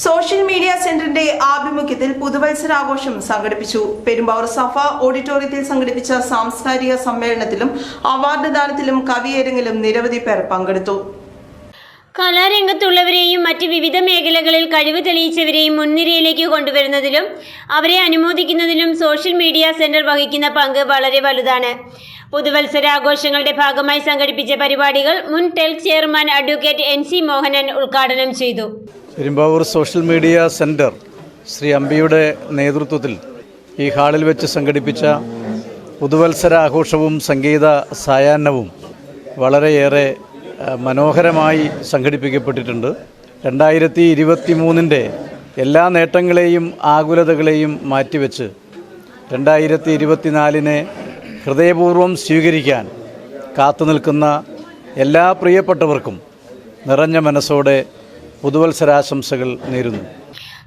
Social media സെന്ററിന്റെ ആഭിമുഖ്യത്തിൽ പുതുവത്സരാഘോഷം സംഘടിപ്പിച്ചു. പെരുമ്പാവൂർ സഫ ഓഡിറ്റോറിയത്തിൽ സംഘടിപ്പിച്ച സാംസ്കാരിക സമ്മേളനത്തിലും അവാർഡ് ദാനത്തിലും കവിയേരങ്ങളിലും നിരവധി പേർ പങ്കെടുത്തു. കലാരംഗത്തുള്ളവരെയും മറ്റ് വിവിധ മേഖലകളിൽ കഴിവ് തെളിയിച്ചവരെയും മുൻനിരയിലേക്ക് കൊണ്ടുവരുന്നതിലും അവരെ അനുമോദിക്കുന്നതിലും സോഷ്യൽ മീഡിയ സെന്റർ വഹിക്കുന്ന പങ്ക് വളരെ വലുതാണ്. പുതുവത്സരാഘോഷങ്ങളുടെ ഭാഗമായി സംഘടിപ്പിച്ച പരിപാടികൾ മുൻ TELK chairman advocate N C Mohanan ഉദ്ഘാടനം ചെയ്തു. Perumbavoor social media centre Shri അമ്പിയുടെ നേതൃത്വത്തിൽ ഈ ഹാളിൽ വെച്ച് സംഘടിപ്പിച്ച പുതുവത്സരാഘോഷവും സംഗീത സായാഹ്നവും വളരെയേറെ മനോഹരമായി സംഘടിപ്പിക്കപ്പെട്ടിട്ടുണ്ട്. രണ്ടായിരത്തി ഇരുപത്തി മൂന്നിന്റെ എല്ലാ നേട്ടങ്ങളെയും ആകുലതകളെയും മാറ്റിവെച്ച് രണ്ടായിരത്തി ഇരുപത്തിനാലിനെ ഹൃദയപൂർവം സ്വീകരിക്കാൻ കാത്തു നിൽക്കുന്ന എല്ലാ പ്രിയപ്പെട്ടവർക്കും നിറഞ്ഞ മനസ്സോടെ പുതുവത്സരാശംസകൾ നേരുന്നു.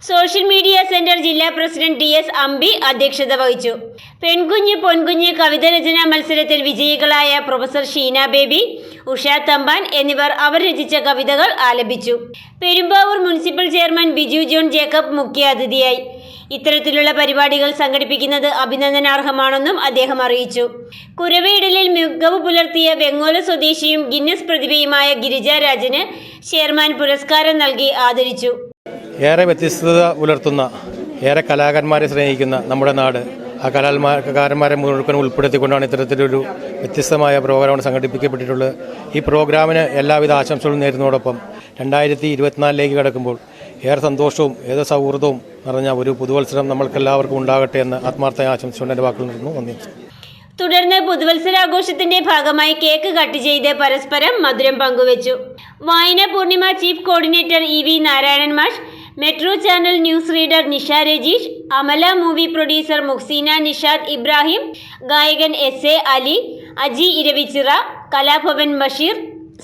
സോഷ്യൽ മീഡിയ സെന്റർ ജില്ലാ പ്രസിഡന്റ് ടി എസ് അമ്പി അധ്യക്ഷത വഹിച്ചു. പെൺകുഞ്ഞ് പൊൻകുഞ്ഞ് കവിത രചനാ മത്സരത്തിൽ വിജയികളായ പ്രൊഫസർ ഷീന ബേബി ഉഷ തമ്പാൻ എന്നിവർ അവർ രചിച്ച കവിതകൾ ആലപിച്ചു. Perumbavoor municipal chairman Biju John Jacob മുഖ്യ അതിഥിയായി ഇത്തരത്തിലുള്ള പരിപാടികൾ സംഘടിപ്പിക്കുന്നത് അഭിനന്ദനാർഹമാണെന്നും അദ്ദേഹം അറിയിച്ചു. കുരവയിടലിൽ മികവ് പുലർത്തിയ വെങ്ങോല സ്വദേശിയും ഗിന്നസ് പ്രതിഭയുമായ ഗിരിജ രാജന് ചെയർമാൻ പുരസ്കാരം നൽകി ആദരിച്ചു. ഏറെ വ്യത്യസ്തത പുലർത്തുന്ന ഏറെ കലാകാരന്മാരെ സ്നേഹിക്കുന്ന നമ്മുടെ നാട് ആ കലാകാരന്മാരെ മുഴുവൻ ഉൾപ്പെടുത്തിക്കൊണ്ടാണ് ഇത്തരത്തിലൊരു വ്യത്യസ്തമായ പ്രോഗ്രാം സംഘടിപ്പിക്കപ്പെട്ടിട്ടുള്ളത്. ഈ പ്രോഗ്രാമിന് എല്ലാവിധ ആശംസകളും നേരുന്നതോടൊപ്പം രണ്ടായിരത്തി ഇരുപത്തിനാലിലേക്ക് കടക്കുമ്പോൾ ഏറെ സന്തോഷവും ഏത് സൗഹൃദവും നിറഞ്ഞ ഒരു പുതുവത്സരം നമ്മൾക്കെല്ലാവർക്കും ഉണ്ടാകട്ടെ എന്ന് ആത്മാർത്ഥ ആശംസിച്ചുകൊണ്ട് എന്റെ വാക്കുകൾ നിർന്നു നന്ദി. തുടർന്ന് പുതുവത്സരാഘോഷത്തിന്റെ ഭാഗമായി കേക്ക് കട്ട് ചെയ്ത് പരസ്പരം മധുരം പങ്കുവച്ചു. വായന Poornima chief coordinator E V Narayanan മാഷ് metro channel news reader Nisha Rajeesh Amala movie producer Muhsina Nishad Ibrahim ഗായകൻ S A Ali Aji Iravichira Kalabhavan Basheer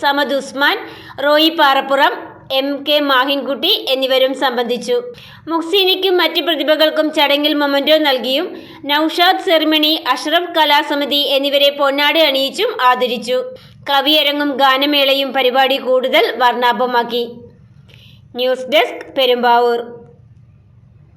Samad Usman Roy Parappuram M K Mahinkutty എന്നിവരും സംബന്ധിച്ചു. മുഹ്സീനയ്ക്കും മറ്റ് പ്രതിഭകൾക്കും ചടങ്ങിൽ memento നൽകിയും Naushad ceremony Ashraf കലാസമിതി എന്നിവരെ പൊന്നാട് അണിയിച്ചും ആദരിച്ചു. കവിയരങ്ങും ഗാനമേളയും പരിപാടി കൂടുതൽ വർണാഭമാക്കി. News desk Perumbavoor.